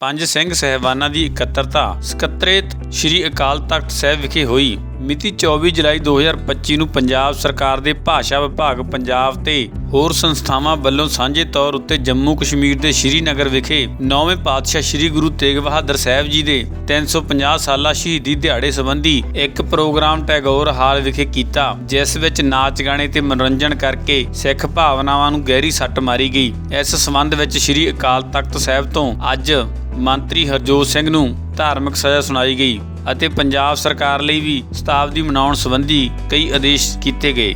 ਪੰਜ ਸਿੰਘ ਸਹਿਬਾਨਾਂ ਦੀ ਇਕੱਤਰਤਾ ਸਕੱਤਰੇਤ ਸ੍ਰੀ ਅਕਾਲ ਤਖਤ ਸਾਹਿਬ ਵਿਖੇ ਹੋਈ। ਮਿਤੀ 24 ਜੁਲਾਈ 2025 ਨੂੰ ਪੰਜਾਬ ਸਰਕਾਰ ਦੇ ਭਾਸ਼ਾ ਵਿਭਾਗ ਪੰਜਾਬ ਤੇ ਹੋਰ ਸੰਸਥਾਵਾਂ ਵੱਲੋਂ ਸਾਂਝੇ ਤੌਰ ਉੱਤੇ ਜੰਮੂ ਕਸ਼ਮੀਰ ਦੇ ਸ੍ਰੀਨਗਰ ਵਿਖੇ ਨੌਵੇਂ ਪਾਤਸ਼ਾਹ ਸ੍ਰੀ ਗੁਰੂ ਤੇਗ ਬਹਾਦਰ ਸਾਹਿਬ ਜੀ ਦੇ 350 ਸਾਲਾ ਸ਼ਹੀਦੀ ਦਿਹਾੜੇ ਸੰਬੰਧੀ ਇੱਕ ਪ੍ਰੋਗਰਾਮ ਟੈਗੋਰ ਹਾਲ ਵਿਖੇ ਕੀਤਾ, ਜਿਸ ਵਿੱਚ ਨਾਚ ਗਾਣੇ ਤੇ ਮਨੋਰੰਜਨ ਕਰਕੇ ਸਿੱਖ ਭਾਵਨਾਵਾਂ ਨੂੰ ਗਹਿਰੀ ਸੱਟ ਮਾਰੀ ਗਈ। ਇਸ ਸੰਬੰਧ ਵਿੱਚ ਸ੍ਰੀ ਅਕਾਲ ਤਖਤ ਸਾਹਿਬ ਤੋਂ ਅੱਜ ਮੰਤਰੀ ਹਰਜੋਤ ਸਿੰਘ ਨੂੰ ਧਾਰਮਿਕ ਸਜ਼ਾ ਸੁਣਾਈ ਗਈ। ਅਤੇ ਪੰਜਾਬ ਸਰਕਾਰ ਲਈ ਵੀ ਸ਼ਤਾਬਦੀ ਮਨਾਉਣ ਸੰਬੰਧੀ ਕਈ ਆਦੇਸ਼ ਕੀਤੇ ਗਏ।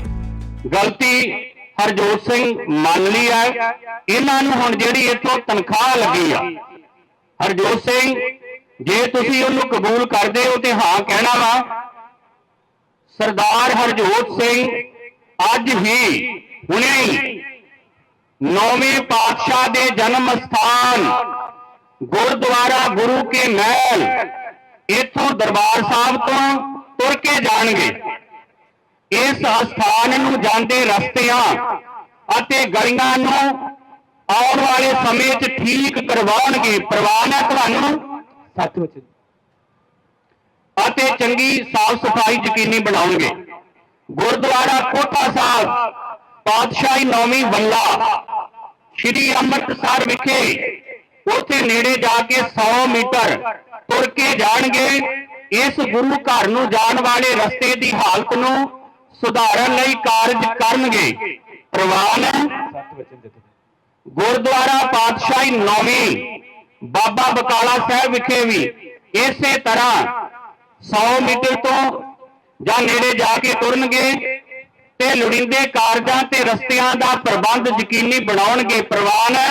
ਗਲਤੀ ਹਰਜੋਤ ਸਿੰਘ ਮੰਨ ਲਈ ਹੈ। ਇਹਨਾਂ ਨੂੰ ਹੁਣ ਜਿਹੜੀ ਇੱਥੋਂ ਤਨਖਾਹ ਲੱਗੀ ਆ। ਹਰਜੋਤ ਸਿੰਘ, ਜੇ ਤੁਸੀਂ ਉਹਨੂੰ ਕਬੂਲ ਕਰਦੇ ਹੋ ਤੇ ਹਾਂ ਕਹਿਣਾ ਵਾ। ਸਰਦਾਰ ਹਰਜੋਤ ਸਿੰਘ ਅੱਜ ਹੀ ਹੁਣੇ ਨੌਵੇਂ ਪਾਤਸ਼ਾਹ ਦੇ ਜਨਮ ਸਥਾਨ ਗੁਰਦੁਆਰਾ ਗੁਰੂ ਕੇ ਮਹਿਲ ਇੱਥੋਂ ਦਰਬਾਰ ਸਾਹਿਬ ਤੋਂ ਤੁਰ ਕੇ ਜਾਣਗੇ। ਇਸ ਸਥਾਨ ਨੂੰ ਜਾਂਦੇ ਰਸਤਿਆਂ ਅਤੇ ਗਲੀਆਂ ਨੂੰ ਆਉਣ ਵਾਲੇ ਸਮੇਂ 'ਚ ਠੀਕ ਕਰਵਾਉਣਗੇ। ਪ੍ਰਵਾਨ ਹੈ ਤੁਹਾਨੂੰ ਸੱਚ ਅਤੇ ਚੰਗੀ ਸਾਫ਼ ਸਫ਼ਾਈ ਯਕੀਨੀ ਬਣਾਉਣਗੇ। ਗੁਰਦੁਆਰਾ ਕੋਟਾ ਸਾਹਿਬ, ਪਾਤਸ਼ਾਹੀ ਨੌਵੀਂ ਵੱਲਾ, ਸ਼੍ਰੀ ਅੰਮ੍ਰਿਤਸਰ ਵਿਖੇ ਉੱਥੇ ਨੇੜੇ ਜਾ ਕੇ 100 ਮੀਟਰ ਤੁਰ ਕੇ ਜਾਣਗੇ। ਇਸ ਗੁਰੂ ਘਰ ਨੂੰ ਜਾਣ ਵਾਲੇ ਰਸਤੇ ਦੀ ਹਾਲਤ ਨੂੰ ਸੁਧਾਰਨ ਲਈ ਕਾਰਜ ਕਰਨਗੇ। ਪ੍ਰਵਾਨ ਗੁਰਦੁਆਰਾ ਪਾਤਸ਼ਾਹੀ ਨੌਵੀਂ, ਬਾਬਾ ਬਕਾਲਾ ਸਾਹਿਬ ਵਿਖੇ ਵੀ ਇਸੇ ਤਰ੍ਹਾਂ 100 ਮੀਟਰ ਤੋਂ ਜਾਂ ਨੇੜੇ ਜਾ ਕੇ ਤੁਰਨਗੇ ਤੇ ਲੋੜੀਂਦੇ ਕਾਰਜਾਂ ਤੇ ਰਸਤਿਆਂ ਦਾ ਪ੍ਰਬੰਧ ਯਕੀਨੀ ਬਣਾਉਣਗੇ। ਪ੍ਰਵਾਨ ਹੈ